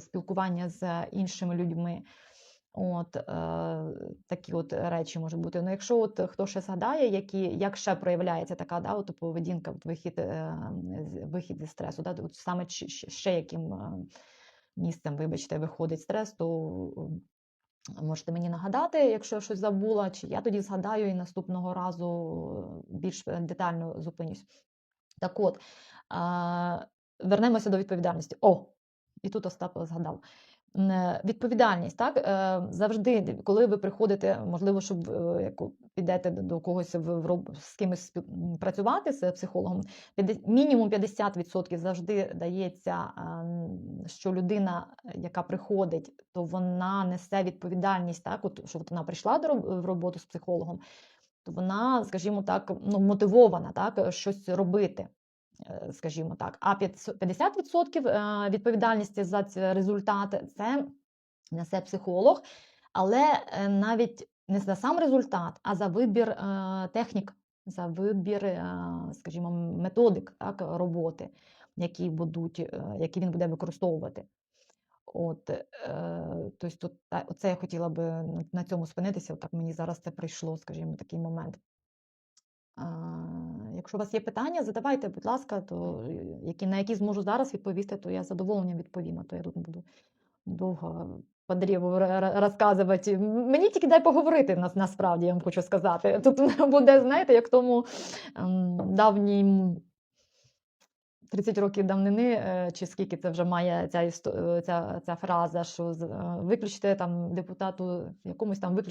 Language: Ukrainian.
спілкування з іншими людьми. От е, такі от речі можуть бути. Ну, якщо от хто ще згадає, які, як ще проявляється така да, от поведінка, вихід, е, вихід зі стресу, да, от саме ще, яким е, місцем, вибачте, виходить стрес, то е, можете мені нагадати, якщо щось забула, чи я тоді згадаю і наступного разу е, більш детально зупинюсь. Так от, е, вернемося до відповідальності. О, і тут Остап згадав. Е, Відповідальність, так? Е, завжди, коли ви приходите, можливо, щоб е, яку- підете до когось в, з кимось працювати з психологом, мінімум 50% завжди дається, що людина, яка приходить, то вона несе відповідальність, так, от, що вона прийшла до в роботу з психологом, то вона, скажімо так, ну, мотивована так, щось робити скажімо так. А 50% е, відповідальності за ці результати це несе психолог, але е, навіть не за сам результат, а за вибір е, технік, за вибір, е, скажімо, методик так, роботи, які, будуть, е, які він буде використовувати. От, е, тобто, тут, оце я хотіла би на цьому спинитися. Так мені зараз це прийшло, скажімо, такий момент. Якщо у вас є питання, задавайте, будь ласка, то які, на які зможу зараз відповісти, то я з задоволенням відповім, а то я тут буду довго по древу р- р- розказувати. Мені тільки дай поговорити нас, насправді, я вам хочу сказати. Тут буде, знаєте, як тому ем, давнім 30 років давнини, е, чи скільки це вже має ця, е, ця, ця фраза, що е, виключте там депутату якомусь там виключ.